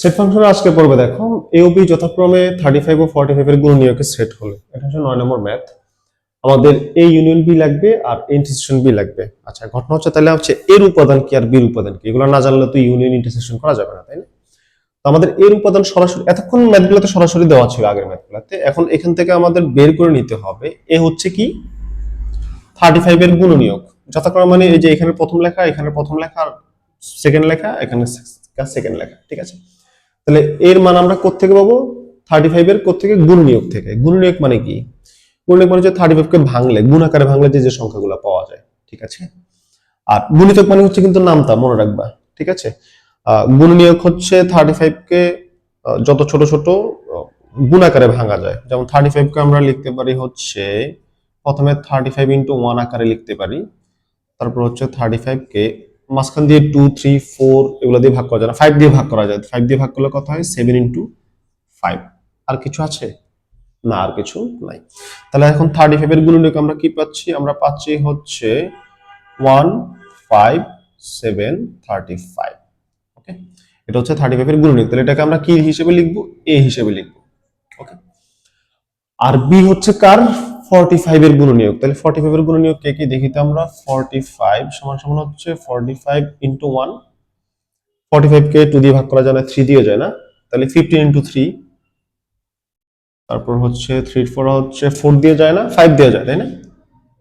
Set ফাংশনে আজকে পড়বে দেখো এ ও বি যথাক্রমে থার্টি ফাইভ ও ফর্টি ফাইভ এর গুণ নিয়োগের সেট হলে। এটা হচ্ছে নয় নম্বর ম্যাথ আমাদের এ ইউনিয়ন বি লাগবে আর ইন্টারসেকশন বি লাগবে। আচ্ছা ঘটনা হচ্ছে তাহলে হচ্ছে এর উপাদান কি আর বির উপাদান কি? এগুলো না জানলে তো ইউনিয়ন ইন্টারসেকশন করা যাবে না, তাই না? তো আমাদের এর উপাদান সরাসরি, এতক্ষণ ম্যাথগুলোতে সরাসরি দেওয়া ছিল আগের ম্যাথগুলোতে এখন এখান থেকে আমাদের বের করে নিতে হবে। এ হচ্ছে কি? থার্টি ফাইভ এর গুণনীয়ক। যথাক্রমে মানে এই যে এখানে প্রথম লেখা, এখানে প্রথম লেখা, আর সেকেন্ড লেখা, এখানে সেকেন্ড লেখা, ঠিক আছে? তাহলে এর মান আমরা কোত্থেকে পাবো? থার্টি ফাইভ এর কোত্থেকে গুণনীয়ক থেকে। গুণনীয়ক মানে কি? গুণনীয়ক মানে হচ্ছে থার্টি ফাইভকে ভাঙলে, গুণ আকারে ভাঙলে যে যে সংখ্যাগুলো পাওয়া যায়, ঠিক আছে? আর গুণিতক মানে হচ্ছে কিন্তু নামতা, মনে রাখবা, ঠিক আছে? গুণনীয়ক হচ্ছে থার্টি ফাইভকে যত ছোট ছোট গুণ আকারে ভাঙা যায়। যেমন থার্টি ফাইভকে আমরা লিখতে পারি হচ্ছে, প্রথমে থার্টি ফাইভ ইন্টু ওয়ান আকারে লিখতে পারি, তারপর হচ্ছে থার্টি ফাইভকে মাঝখান দিয়ে টু থ্রি ফোর এগুলো দিয়ে ভাগ করা যায় না। ফাইভ দিয়ে ভাগ করা যায়। ফাইভ দিয়ে ভাগ করলে কত হয়? সেভেন ইন্টু ফাইভ আর কিছু আছে? না, আর কিছু নাই। তাহলে এখন থার্টি ফাইভের গুণনীয়ক আমরা কি পাচ্ছি? আমরা পাচ্ছি হচ্ছে one five seven thirty five okay এটা হচ্ছে থার্টি ফাইভের গুণনীয়ক। তাহলে এটাকে আমরা কি হিসেবে লিখব? এ হিসেবে লিখব। ওকে আর বি হচ্ছে কার? ফর্টি ফাইভ এর গুণনীয়ক। তাহলে ফর্টি ফাইভ এর গুণনীয়ক কে কি? দেখি তো আমরা ফর্টি ফাইভ সমান সমান হচ্ছে forty five into one forty five কে টু দিয়ে ভাগ করা যায় না থ্রি দিয়ে যায় না। তাহলে ফিফটিন ইন্টু থ্রি তারপর হচ্ছে থ্রি ফোর হচ্ছে ফোর দিয়ে যায় না ফাইভ দিয়ে যায়, তাই না?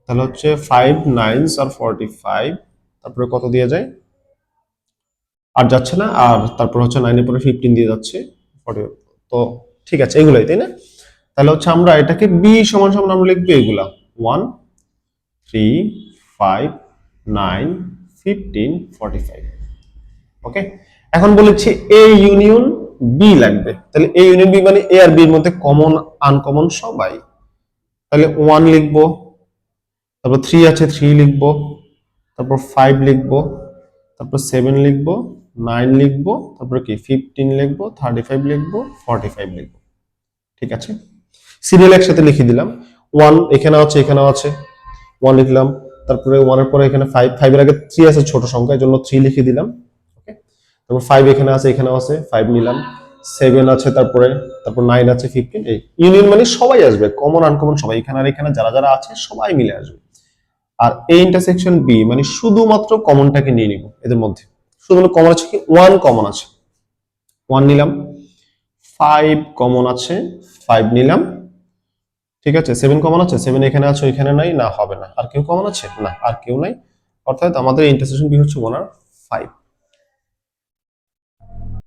তাহলে হচ্ছে ফাইভ নাইনস আর ফর্টি ফাইভ তারপরে কত দিয়ে যায়? আর যাচ্ছে না, আর তারপর হচ্ছে নাইনের পরে ফিফটিন দিয়ে যাচ্ছে। 40 তো ঠিক আছে, এগুলাই, তাই না? তাহলে হচ্ছে আমরা এটাকে বি সমান সমান আমরা লিখব এগুলা। One three five nine fifteen forty five okay এখন বলেছি এ ইউনিয়ন বি লাগবে। তাহলে এ ইউনিয়ন বি মানে এ আর বির মধ্যে কমন আনকমন সবাই। তাহলে ওয়ান লিখব, তারপর থ্রি আছে থ্রি লিখব, তারপর ফাইভ লিখব, তারপর সেভেন লিখব নাইন লিখব, তারপর কি ফিফটিন লিখব থার্টি ফাইভ লিখব ফর্টি ফাইভ লিখব। ঠিক আছে? সিরিয়াল একসাথে লিখে দিলাম। ওয়ান এখানে আছে, এখানেও আছে। ওয়ান লিখলাম, তারপরে ওয়ানের পরে এখানে ফাইভ ফাইভের আগে থ্রি আছে ছোট সংখ্যা জন্য থ্রি লিখে দিলাম ওকে তারপর ফাইভ এখানে আছে, এখানেও আছে ফাইভ নিলাম। সেভেন আছে তারপরে, তারপর নাইন আছে ফিফটিন এই ইউনিয়ন মানে সবাই আসবে কমন আনকমন সবাই। এখানে আর এখানে যারা যারা আছে, সবাই মিলে আসবে। আর এই ইন্টারসেকশন বি মানে শুধুমাত্র কমনটাকে নিয়ে নিব এদের মধ্যে। শুধুমাত্র কমন আছে কি? ওয়ান কমন আছে। ওয়ান নিলাম ফাইভ কমন আছে ফাইভ নিলাম ঠিক আছে সেভেন কমন আছে সেভেন এখানে আছে, ওইখানে নাই, না, হবে না। আর কেউ কমন আছে? না, আর কেউ নাই। অর্থাৎ আমাদের ইন্টারসেকশন বি হচ্ছে ওয়ান আর ফাইভ